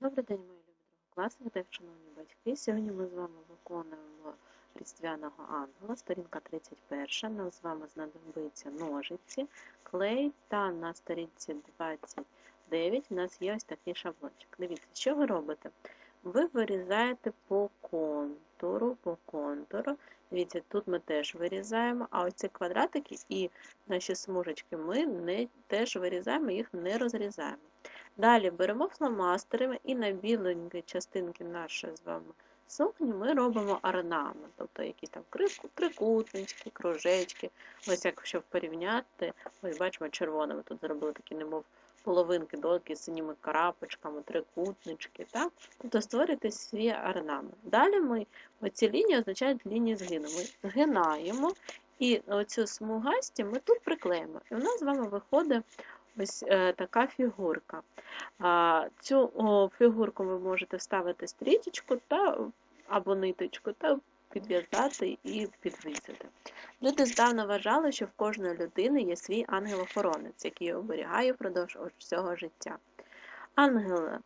Добрий день, мої любі другокласники шановні батьки. Сьогодні ми з вами виконуємо різдвяного ангела, сторінка 31. Нам з вами знадобиться ножиці, клей та на сторінці 29 у нас є ось такий шаблончик. Дивіться, що ви робите? Ви вирізаєте по контуру, по контуру. Дивіться, тут ми теж вирізаємо, а оці квадратики і наші смужечки ми не, теж вирізаємо, їх не розрізаємо. Далі беремо фломастерами і на біленькі частинки нашої з вами сукні ми робимо орнамент, тобто якісь там трикутнички, кружечки. Ось якщо порівняти, ось бачимо, червоними тут зробили такі, немов половинки, долки з синіми крапочками, трикутнички. Так? Тобто створюєте свій орнамент. Далі ми оці лінії означають лінії згину. Ми згинаємо і оцю смугасті ми тут приклеїмо. І у нас з вами виходить ось е, така фігурка. Цю фігурку ви можете вставити стрічечку та, або ниточку та підв'язати і підвісити. Люди здавна вважали, що в кожної людини є свій ангел-охоронець, який оберігає впродовж всього життя. Ангели,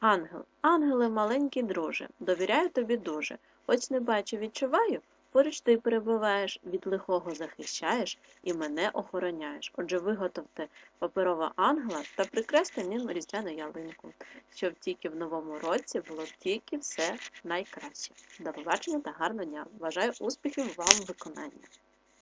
ангел, ангели маленький друже, довіряю тобі дуже, хоч не бачу, відчуваю, поруч ти перебуваєш, від лихого захищаєш і мене охороняєш. Отже, виготовте паперова ангела та прикресте ним різдвяну ялинку, щоб тільки в новому році було тільки все найкраще. До побачення та гарного дня! Бажаю успіхів вам в виконанні!